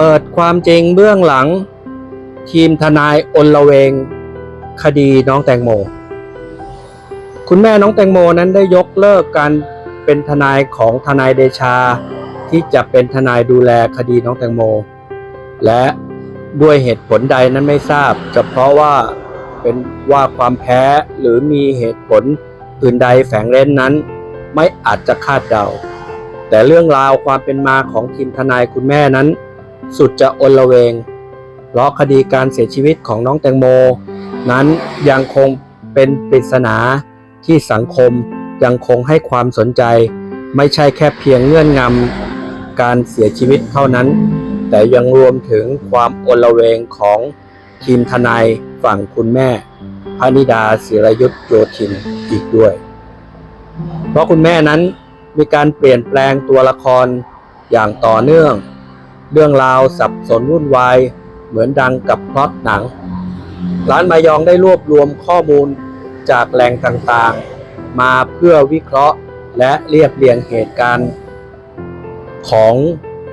เปิดความจริงเบื้องหลัง ทีมทนายอนละเวง คดีน้องแตงโม คุณแม่น้องแตงโมนั้นได้ยกเลิกการเป็นทนายของทนายเดชา ที่จะเป็นทนายดูแลคดีน้องแตงโม และด้วยเหตุผลใดนั้นไม่ทราบจะเพราะว่าเป็นว่าความแพ้หรือมีเหตุผลอื่นใดแฝงเร้นนั้น ไม่อาจจะคาดเดา แต่เรื่องราวความเป็นมาของทีมทนายคุณแม่นั้น สุดจะอนละเวง เพราะคดีการเสียชีวิตของน้องแตงโม นั้นยังคงเป็นปริศนาที่สังคมยังคงให้ความสนใจ ไม่ใช่แค่เพียงเงื่อนงำการเสียชีวิตเท่านั้น แต่ยังรวมถึงความโอละเวงของทีมทนายฝั่งคุณแม่พนิดาศิรยุทธโยธินอีกด้วย เพราะคุณแม่นั้นมีการเปลี่ยนแปลงตัวละครอย่างต่อเนื่อง เรื่องราวสับสนวุ่นวาย เหมือนดังกับพล็อตหนัง ร้านมายองได้รวบรวมข้อมูลจากแหล่งต่างๆ มาเพื่อวิเคราะห์และเรียบเรียงเหตุการณ์ของ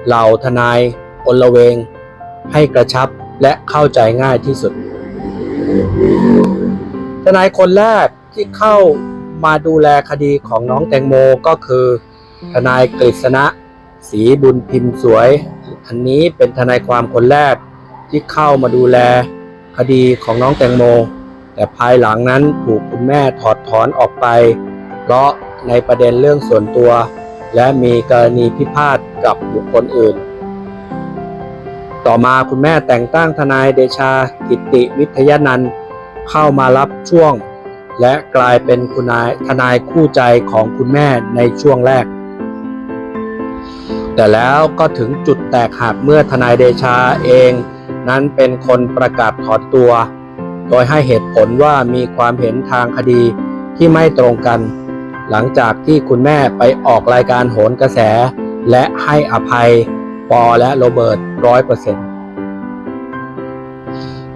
เหล่าทนายอลเวง ให้กระชับและเข้าใจง่ายที่สุด ทนายคนแรกที่เข้ามาดูแลคดีของน้องแตงโมก็คือ ทนายกฤษณะศรีบุญพิมพ์สวย อันนี้เป็นทนายความคนแรกที่เข้ามาดูแลคดีของน้องแตงโม แต่ภายหลังนั้นถูกคุณแม่ถอดถอนออกไป เพราะในประเด็นเรื่องส่วนตัว และมีกรณีพิพาทกับบุคคลอื่น ต่อมาคุณแม่แต่งตั้งทนายเดชากิติวิทยานันท์เข้ามารับช่วง และกลายเป็นคุณนายทนายคู่ใจของคุณแม่ในช่วงแรก แต่แล้วก็ถึงจุดแตกหักเมื่อทนายเดชาเอง นั้นเป็นคนประกาศถอนตัว โดยให้เหตุผลว่ามีความเห็นทางคดีที่ไม่ตรงกัน หลังจากที่คุณแม่ไปออกรายการโหนกระแส และให้อภัยปอและโรเบิร์ตร้อยเปอร์เซ็นต์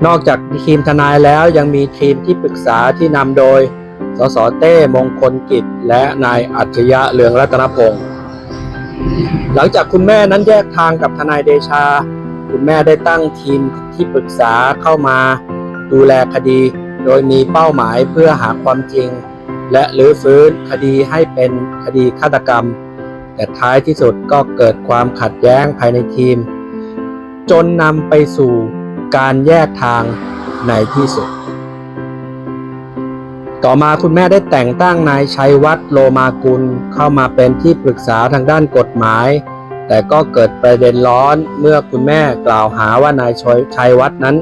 นอกจากทีมทนายแล้วยังมีทีมที่ปรึกษาที่นำโดย สสเต้มงคลกิจ และนายอัจฉริยะเลืองรัตนพงศ์ หลังจากคุณแม่นั้นแยกทางกับทนายเดชา คุณแม่ได้ตั้งทีมที่ปรึกษาเข้ามา ดูแลคดี โดยมีเป้าหมายเพื่อหาความจริง และรื้อฟื้นคดีให้เป็นคดีฆาตกรรม แต่ท้ายที่สุดก็เกิดความขัดแย้งภายในทีม จนนำไปสู่การแยกทางในที่สุด ต่อมาคุณแม่ได้แต่งตั้งนายชัยวัฒน์โลมากุลเข้ามาเป็นที่ปรึกษาทางด้านกฎหมาย แต่ก็เกิดประเด็นร้อนเมื่อคุณแม่กล่าวหาว่านายชัยวัฒน์นั้น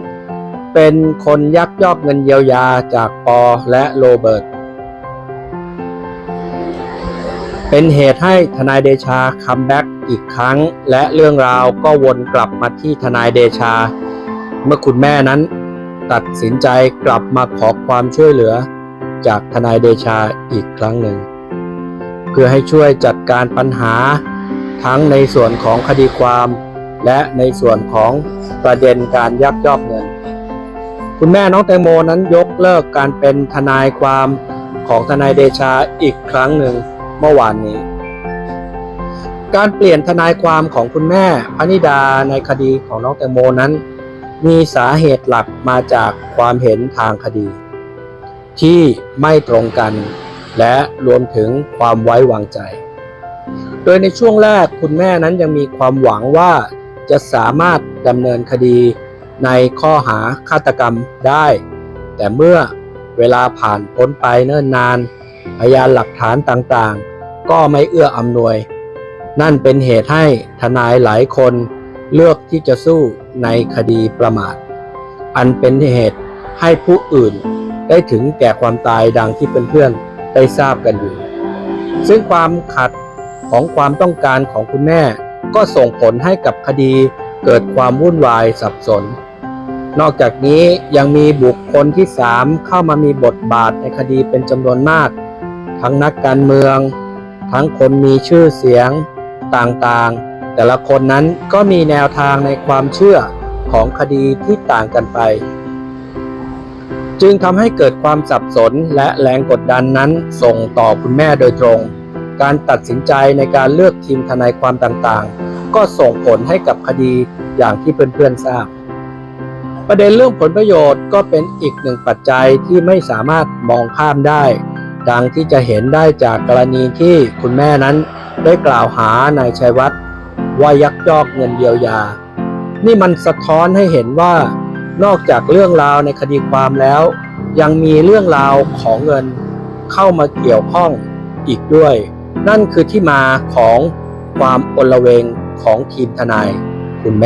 เป็นคนยักยอกเงินเยียวยาจากปอและโรเบิร์ตเป็นเหตุให้ทนายเดชาคัมแบ็กอีกครั้ง และเรื่องราวก็วนกลับมาที่ทนายเดชา เมื่อคุณแม่นั้น ตัดสินใจกลับมาขอความช่วยเหลือ จากทนายเดชาอีกครั้งหนึ่ง เพื่อให้ช่วยจัดการปัญหาทั้งในส่วนของคดีความ และในส่วนของประเด็นการยักยอกเงิน คุณแม่น้องแตงโมนั้นยกเลิกการเป็นทนายความของทนายเดชาอีกครั้งหนึ่งเมื่อวานนี้ การเปลี่ยนทนายความของคุณแม่พนิดาในคดีของน้องแตงโมนั้น มีสาเหตุหลักมาจากความเห็นทางคดี ที่ไม่ตรงกัน และรวมถึงความไว้วางใจ โดยในช่วงแรกคุณแม่นั้นยังมีความหวังว่าจะสามารถดำเนินคดีในข้อหาฆาตกรรมได้ แต่เมื่อเวลาผ่านพ้นไปเนิ่นนาน พยานหลักฐานต่างๆ ก็ไม่เอื้ออำนวย นั่นเป็นเหตุให้ทนายหลายคนเลือกที่จะสู้ในคดีประมาท อันเป็นเหตุให้ผู้อื่น ได้ถึงแก่ความตายดังที่เพื่อนๆได้ทราบกันอยู่ ซึ่งความขัดของความต้องการของคุณแม่ ก็ส่งผลให้กับคดีเกิดความวุ่นวายสับสน นอกจากนี้ยังมีบุคคลที่สามเข้ามามีบทบาทในคดีเป็นจำนวนมาก ทั้งนักการเมือง ทั้งคนมีชื่อเสียงต่างๆ แต่ละคนนั้นก็มีแนวทางในความเชื่อของคดีที่ต่างกันไป จึงทำให้เกิดความสับสนและแรงกดดันนั้นส่งต่อคุณแม่โดยตรง การตัดสินใจในการเลือกทีมทนายความต่างๆ ก็ส่งผลให้กับคดีอย่างที่เพื่อนๆทราบ ประเด็นเรื่องผลประโยชน์ก็เป็นอีกหนึ่งปัจจัยที่ไม่สามารถมองข้ามได้ ดังที่จะเห็นได้จากกรณีที่คุณแม่นั้นได้กล่าวหานายชัยวัฒน์ว่ายักยอกเงินเยียวยา นี่มันสะท้อนให้เห็นว่า นอกจากเรื่องราวในคดีความแล้ว ยังมีเรื่องราวของเงินเข้ามาเกี่ยวข้องอีกด้วย นั่นคือที่มาของความอลเวงของทีมทนายคุณแม่